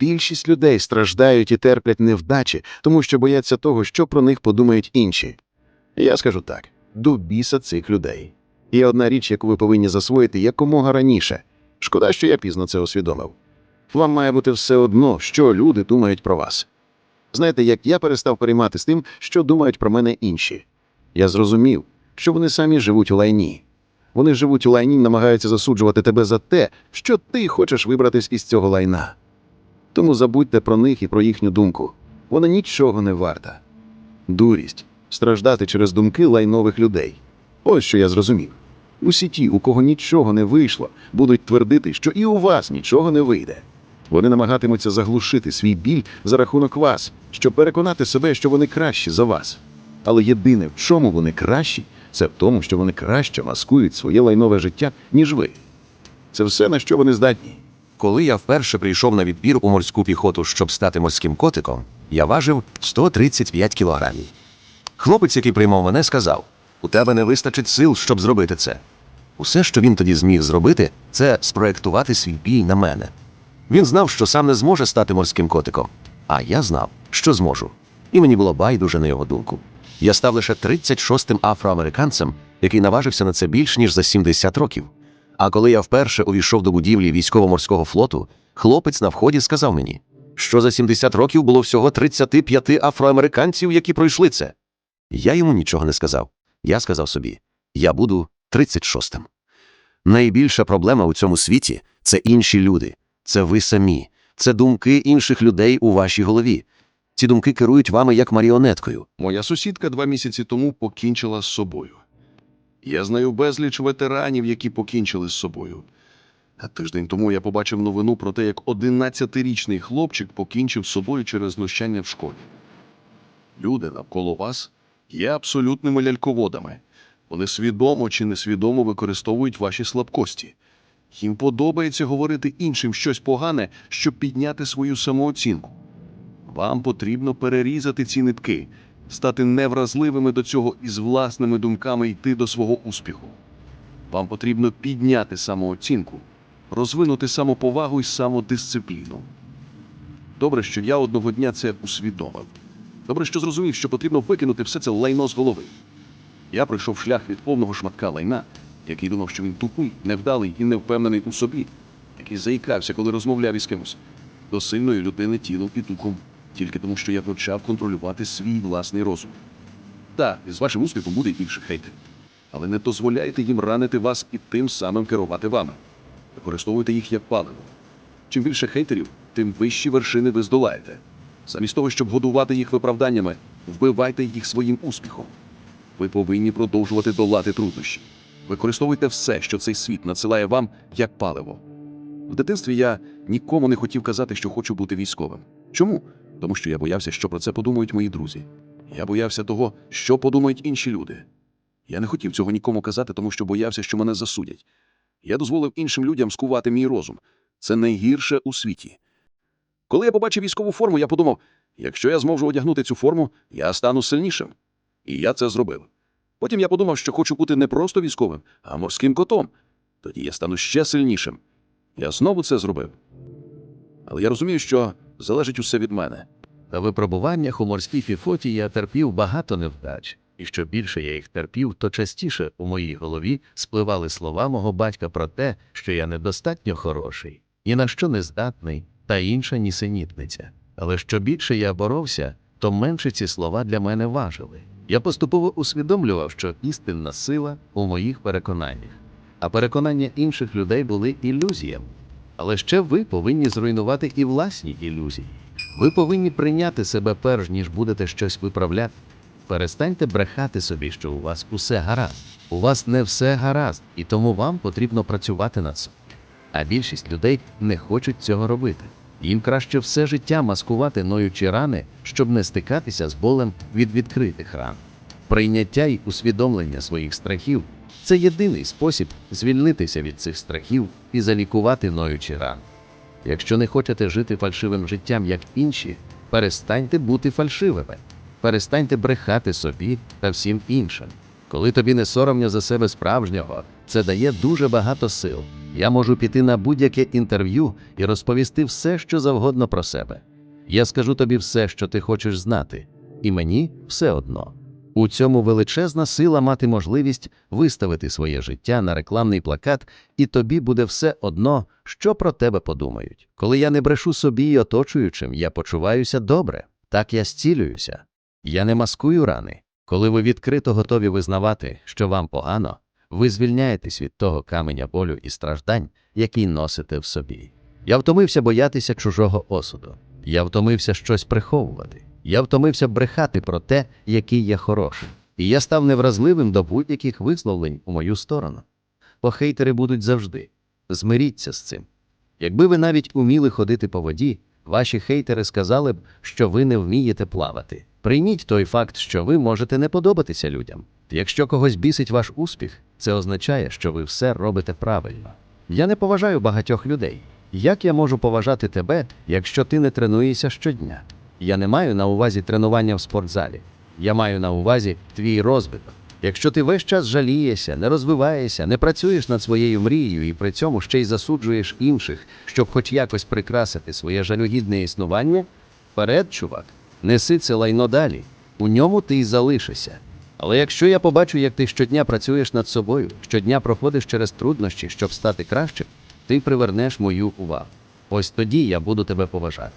Більшість людей страждають і терплять невдачі, тому що бояться того, що про них подумають інші. Я скажу так: до біса цих людей. Є одна річ, яку ви повинні засвоїти якомога раніше. Шкода, що я пізно це усвідомив. Вам має бути все одно, що люди думають про вас. Знаєте, як я перестав переймати з тим, що думають про мене інші. Я зрозумів, що вони самі живуть у лайні. Вони живуть у лайні намагаються засуджувати тебе за те, що ти хочеш вибратись із цього лайна. Тому забудьте про них і про їхню думку. Вона нічого не варта. Дурість страждати через думки лайнових людей. Ось що я зрозумів. Усі ті, у кого нічого не вийшло, будуть твердити, що і у вас нічого не вийде. Вони намагатимуться заглушити свій біль за рахунок вас, щоб переконати себе, що вони кращі за вас. Але єдине, в чому вони кращі, це в тому, що вони краще маскують своє лайнове життя, ніж ви. Це все, на що вони здатні. Коли я вперше прийшов на відбір у морську піхоту, щоб стати морським котиком, я важив 135 кілограмів. Хлопець, який приймав мене, сказав: у тебе не вистачить сил, щоб зробити це. Усе, що він тоді зміг зробити, це спроектувати свій бій на мене. Він знав, що сам не зможе стати морським котиком, а я знав, що зможу. І мені було байдуже на його думку. Я став лише 36-м афроамериканцем, який наважився на це більш ніж за 70 років. А коли я вперше увійшов до будівлі військово-морського флоту, хлопець на вході сказав мені, що за 70 років було всього 35 афроамериканців, які пройшли це. Я йому нічого не сказав. Я сказав собі: я буду 36-м. Найбільша проблема у цьому світі це інші люди, це ви самі, це думки інших людей у вашій голові. Ці думки керують вами як маріонеткою. Моя сусідка два місяці тому покінчила з собою. Я знаю безліч ветеранів, які покінчили з собою. А тиждень тому я побачив новину про те, як 11-річний хлопчик покінчив з собою через знущання в школі. Люди навколо вас є абсолютними ляльководами. Вони свідомо чи несвідомо використовують ваші слабкості. Їм подобається говорити іншим щось погане, щоб підняти свою самооцінку. Вам потрібно перерізати ці нитки, стати невразливими до цього і з власними думками йти до свого успіху. Вам потрібно підняти самооцінку, розвинути самоповагу і самодисципліну. Добре, що я одного дня це усвідомив. Добре, що зрозумів, що потрібно викинути все це лайно з голови. Я пройшов шлях від повного шматка лайна, який думав, що він тупий, невдалий і невпевнений у собі, який заїкався, коли розмовляв із кимось, до сильної людини тілом і духом, тільки тому, що я почав контролювати свій власний розум. Так, із вашим успіхом буде більше хейтерів. Але не дозволяйте їм ранити вас і тим самим керувати вами. Використовуйте їх як паливо. Чим більше хейтерів, тим вищі вершини ви здолаєте. Замість того, щоб годувати їх виправданнями, вбивайте їх своїм успіхом. Ви повинні продовжувати долати труднощі. Використовуйте все, що цей світ надсилає вам як паливо. В дитинстві я нікому не хотів казати, що хочу бути військовим. Чому? Тому що я боявся, що про це подумають мої друзі. Я боявся того, що подумають інші люди. Я не хотів цього нікому казати, тому що боявся, що мене засудять. Я дозволив іншим людям скувати мій розум. Це найгірше у світі. Коли я побачив військову форму, я подумав: якщо я зможу одягнути цю форму, я стану сильнішим. І я це зробив. Потім я подумав, що хочу бути не просто військовим, а морським котом. Тоді я стану ще сильнішим. Я знову це зробив. Але я розумію, що залежить усе від мене. На випробуваннях у морській піхоті я терпів багато невдач, і що більше я їх терпів, то частіше у моїй голові спливали слова мого батька про те, що я недостатньо хороший, ні на що не здатний, та інша нісенітниця. Але що більше я боровся, то менше ці слова для мене важили. Я поступово усвідомлював, що істинна сила у моїх переконаннях, а переконання інших людей були ілюзіями. Але ще ви повинні зруйнувати і власні ілюзії. Ви повинні прийняти себе перш ніж будете щось виправляти. Перестаньте брехати собі, що у вас усе гаразд. У вас не все гаразд, і тому вам потрібно працювати над собою. А більшість людей не хочуть цього робити. Їм краще все життя маскувати ноючі рани, щоб не стикатися з болем від відкритих ран. Прийняття й усвідомлення своїх страхів це єдиний спосіб звільнитися від цих страхів і залікувати ноючі рани. Якщо не хочете жити фальшивим життям, як інші, перестаньте бути фальшивими, перестаньте брехати собі та всім іншим. Коли тобі не соромно за себе справжнього, це дає дуже багато сил. Я можу піти на будь-яке інтерв'ю і розповісти все, що завгодно про себе. Я скажу тобі все, що ти хочеш знати, і мені все одно. У цьому величезна сила мати можливість виставити своє життя на рекламний плакат, і тобі буде все одно, що про тебе подумають. Коли я не брешу собі й оточуючим, я почуваюся добре, так я зцілююся. Я не маскую рани. Коли ви відкрито готові визнавати, що вам погано, ви звільняєтесь від того каменя болю і страждань, який носите в собі. Я втомився боятися чужого осуду. Я втомився щось приховувати. Я втомився брехати про те, який я хороший. І я став невразливим до будь-яких висловлень у мою сторону. Бо хейтери будуть завжди. Змиріться з цим. Якби ви навіть уміли ходити по воді, ваші хейтери сказали б, що ви не вмієте плавати. Прийміть той факт, що ви можете не подобатися людям. Якщо когось бісить ваш успіх, це означає, що ви все робите правильно. Я не поважаю багатьох людей. Як я можу поважати тебе, якщо ти не тренуєшся щодня? Я не маю на увазі тренування в спортзалі. Я маю на увазі твій розвиток. Якщо ти весь час жалієшся, не розвиваєшся, не працюєш над своєю мрією і при цьому ще й засуджуєш інших, щоб хоч якось прикрасити своє жалюгідне існування, вперед, чувак, неси це лайно далі. У ньому ти й залишишся. Але якщо я побачу, як ти щодня працюєш над собою, щодня проходиш через труднощі, щоб стати кращим, ти привернеш мою увагу. Ось тоді я буду тебе поважати.